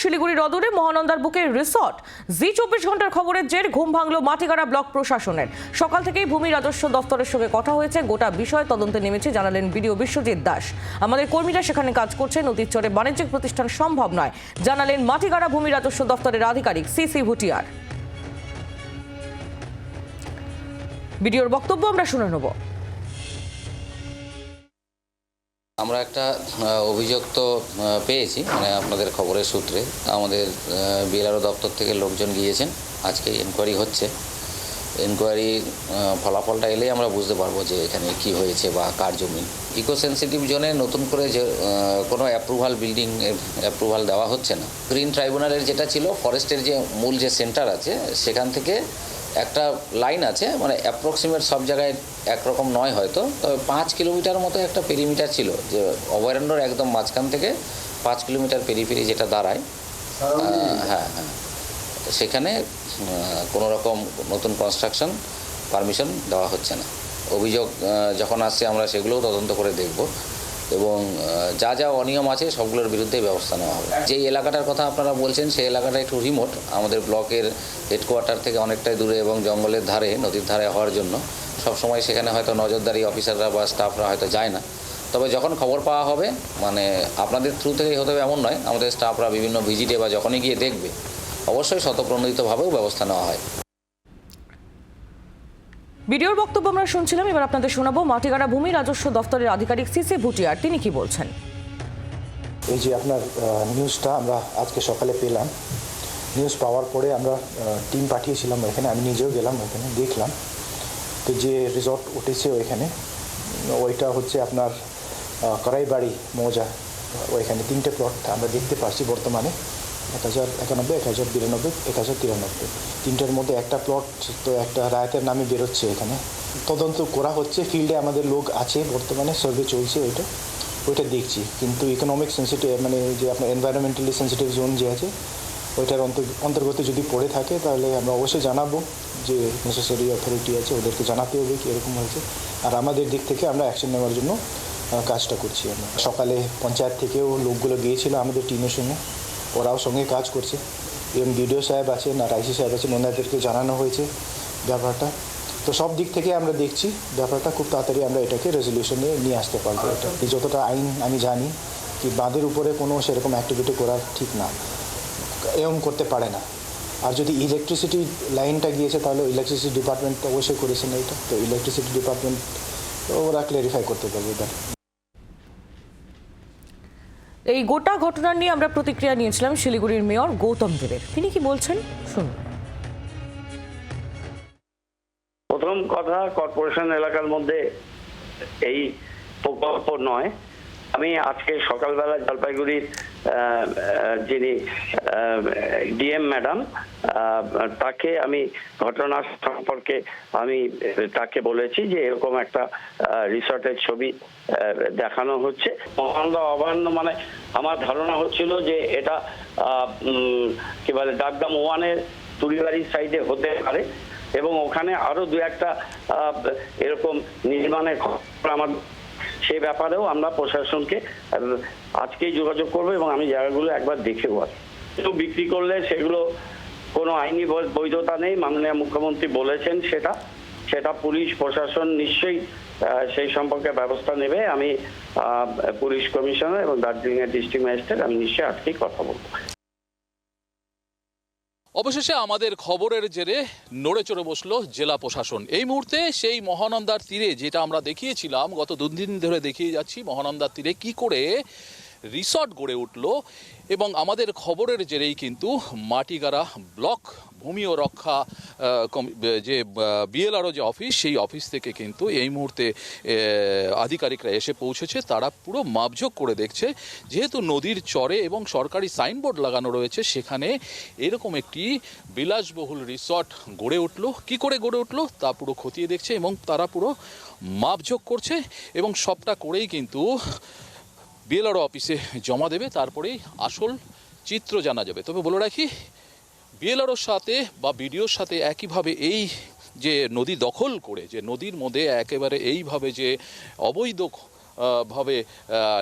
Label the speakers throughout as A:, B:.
A: শিলিগুড়ির অদূরে মহানন্দার বুকে রিসর্ট। জি চব্বিশ ঘণ্টার খবরের জের, ঘুম ভাঙলো মাটিগাড়া ব্লক প্রশাসনের। সকাল থেকেই ভূমি রাজস্ব দফতরের সঙ্গে কথা হয়েছে, গোটা বিষয় তদন্তে নেমেছে, জানালেন বিডিও বিশ্বজিৎ দাস। আমাদের কর্মীরা সেখানে কাজ করছে নদীর চরে বাণিজ্যিক প্রতিষ্ঠান সম্ভব নয়, জানালেন মাটিগাড়া ভূমি রাজস্ব দফতরের আধিকারিক সিসি ভুটিয়ার। ভিডিওর বক্তব্য আমরা শুনে নেব।
B: আমরা একটা অভিযোগ তো পেয়েছি মানে আপনাদের খবরের সূত্রে। আমাদের বিএলআরও দপ্তর থেকে লোকজন গিয়েছেন। আজকে এনকোয়ারি হচ্ছে। এনকোয়ারি ফলাফলটা এলেই আমরা বুঝতে পারব যে এখানে কি হয়েছে বা কার জমি। ইকো সেন্সিটিভ জোনে নতুন করে যে কোনো অ্যাপ্রুভাল বিল্ডিং অ্যাপ্রুভাল দেওয়া হচ্ছে না। গ্রিন ট্রাইব্যুনালের যেটা ছিল ফরেস্টের যে মূল যে সেন্টার আছে, সেখান থেকে একটা লাইন আছে মানে অ্যাপ্রক্সিমেট সব জায়গায় একরকম নয় হয়তো তবে পাঁচ কিলোমিটার মতো একটা পেরিমিটার ছিল যে অভয়ারণ্যর একদম মাঝখান থেকে পাঁচ কিলোমিটার পেরিফেরি যেটা দাঁড়ায়। হ্যাঁ হ্যাঁ। সেখানে কোনো রকম নতুন কনস্ট্রাকশন পারমিশন দেওয়া হচ্ছে না। অভিযোগ যখন আসছে আমরা সেগুলোও তদন্ত করে দেখব। এবং যা যা অনিয়ম আছে সবগুলোর বিরুদ্ধে ব্যবস্থা নেওয়া হবে। যেই এলাকাটার কথা আপনারা বলছেন, সেই এলাকাটা একটু রিমোট আমাদের ব্লকের হেডকোয়ার্টার থেকে অনেকটাই দূরে এবং জঙ্গলের ধারে, নদীর ধারে হওয়ার জন্য। সবসময় সেখানে হয়তো নজরদারি অফিসাররা বা স্টাফরা হয়তো যায় না। তবে যখন খবর পাওয়া হবে মানে আপনাদের থ্রু থেকেই হতে হবে এমন নয়, আমাদের স্টাফরা বিভিন্ন ভিজিটে বা যখনই গিয়ে দেখবে, অবশ্যই শতপ্রণোদিতভাবেও ব্যবস্থা নেওয়া হয়।
A: ভিডিওর বক্তব্য আমরা শুনছিলাম, এবার আপনাদের শোনাবো মাটিগাড়া ভূমি রাজস্ব দপ্তরের আধিকারিক সিসি ভুটিয়ার। তিনি কি বলছেন?
C: এই যে আপনার নিউজটা আমরা আজকে সকালে পেলাম। নিউজ পাওয়ার পরে আমরা টিম পাঠিয়েছিলাম ওইখানে, আমি নিজেও গেলাম ওইখানে, দেখলাম। তো যে রিসর্ট উঠেছে ওইখানে ওইটা হচ্ছে আপনার করাইবাড়ি মৌজা ওইখানে তিনটে প্লট আমরা দেখতে পাচ্ছি বর্তমানে। এক হাজার একানব্বই এক হাজার বিরানব্বই, এক হাজার তিরানব্বই। তিনটার মধ্যে একটা প্লট তো একটা রায়তের নামে বেরোচ্ছে এখানে। তদন্ত করা হচ্ছে ফিল্ডে আমাদের লোক আছে বর্তমানে সার্ভে চলছে ওইটা। ওইটা দেখছি। কিন্তু ইকোনমিক সেন্সিটিভ মানে যে আপনার এনভায়রনমেন্টালি সেন্সিটিভ জোন যে আছে, ওইটার অন্তর- অন্তর্গত যদি পড়ে থাকে, তাহলে আমরা অবশ্যই জানাব যে নেসেসারি অথরিটি আছে, ওদেরকে জানাতে হবে কি এরকম হয়েছে। আর আমাদের দিক থেকে আমরা অ্যাকশন নেওয়ার জন্য কাজটা করছি আমরা। সকালে পঞ্চায়েত থেকেও লোকগুলো গিয়েছিল আমাদের টিমের সঙ্গে। ওরাও সঙ্গে কাজ করছে। এবং বিডিও সাহেব আছেন আর আইসি সাহেব আছেন ওনাদেরকে জানানো হয়েছে ব্যাপারটা। তো সব দিক থেকে আমরা দেখছি ব্যাপারটা খুব তাড়াতাড়ি আমরা এটাকে রেজলিউশনে নিয়ে আসতে পারব এটা। এই যতটা আইন আমি জানি কি বাঁধের উপরে কোনো সেরকম অ্যাক্টিভিটি করার ঠিক না। এরকম করতে পারে না। আর যদি ইলেকট্রিসিটি লাইনটা গিয়েছে তাহলে ইলেকট্রিসিটি ডিপার্টমেন্ট তো অবশ্যই না এটা। তো ইলেকট্রিসিটি ডিপার্টমেন্ট ওরা ক্লিয়ারিফাই করতে পারবে এটা
A: এই গোটা ঘটনা নিয়ে আমরা প্রতিক্রিয়া নিয়েছিলাম শিলিগুড়ির মেয়র গৌতম দেবের। তিনি কি বলছেন? শুনুন।
D: প্রথম কথা, কর্পোরেশন এলাকার মধ্যে এই প্রকল্প নয়। আমি আজকে সকালবেলা জলপাইগুড়ির যিনি ডিএম ম্যাডাম তাকে আমি ঘটনা সম্পর্কে আমি তাকে বলেছি যে এরকম একটা রিসর্টের ছবি দেখানো হচ্ছে। মহানন্দ অভয়ারণ্য মানে আমার ধারণা হচ্ছিল যে এটা কি বলে ডাকদাম ওয়ানের তুলিবাড়ির সাইডে হতে পারে এবং ওখানে আরও দু একটা এরকম নির্মাণের খবর আমার সেই ব্যাপারেও আমরা প্রশাসনকে আজকেই যোগাযোগ করব এবং আমি জায়গাগুলো একবার দেখেও কেউ বিক্রি করলে সেগুলো কোনো আইনি বৈধতা নেই, মাননীয় মুখ্যমন্ত্রী বলেছেন সেটা। সেটা পুলিশ, প্রশাসন নিশ্চয়ই সেই সম্পর্কে ব্যবস্থা নেবে। আমি পুলিশ কমিশনার এবং দার্জিলিং এর ডিস্ট্রিক্ট ম্যাজিস্ট্রেট, আমি নিশ্চয়ই আজকেই কথা বলব।
E: অবশেষে আমাদের খবরের জেরে নড়ে চড়ে বসল জেলা প্রশাসন। এই মুহূর্তে সেই মহানন্দার তীরে যেটা আমরা দেখিয়েছিলাম, গত দুদিন ধরে দেখিয়ে যাচ্ছি মহানন্দার তীরে কি করে রিসর্ট গড়ে উঠল এবং আমাদের খবরের জেরেই কিন্তু মাটিগাড়া ব্লক ভূমি ও রক্ষা যে বিএলআরও যে অফিস, সেই অফিস থেকে কিন্তু এই মুহূর্তে আধিকারিকরা এসে পৌঁছেছে। তারা পুরো মাপঝোক করে দেখছে। যেহেতু নদীর চরে এবং সরকারি সাইনবোর্ড লাগানো রয়েছে, সেখানে এরকম একটি বিলাসবহুল রিসর্ট গড়ে উঠল। কি করে গড়ে উঠল? তা পুরো খতিয়ে দেখছে এবং তারা পুরো মাপঝোক করছে এবং সবটা করেই কিন্তু বিএলআরও অফিসে জমা দেবে, তারপরেই আসল চিত্র জানা যাবে। তবে বলে রাখি বিএলআরওর সাথে বা বিডিওর সাথে একইভাবে এই যে নদী দখল করে, যে নদীর মধ্যে একেবারে এইভাবে যে অবৈধ ভাবে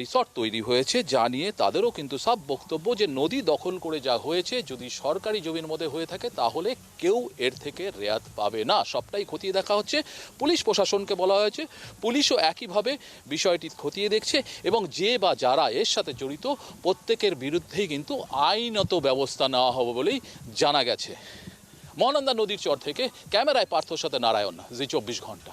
E: রিসর্ট তৈরি হয়েছে, যা নিয়ে তাদেরও কিন্তু সব বক্তব্য যে নদী দখল করে যা হয়েছে, যদি সরকারি জমির মধ্যে হয়ে থাকে, তাহলে কেউ এর থেকে রেয়াত পাবে না। সবটাই খতিয়ে দেখা হচ্ছে। পুলিশ প্রশাসনকে বলা হয়েছে, পুলিশও একইভাবে বিষয়টি খতিয়ে দেখছে এবং যে বা যারা এর সাথে জড়িত, প্রত্যেকের বিরুদ্ধেই কিন্তু আইনত ব্যবস্থা নেওয়া হবে বলেই জানা গেছে। মহানন্দা নদীর চর থেকে ক্যামেরায় পার্থর সাথে নারায়ণ, জি চব্বিশ ঘণ্টা।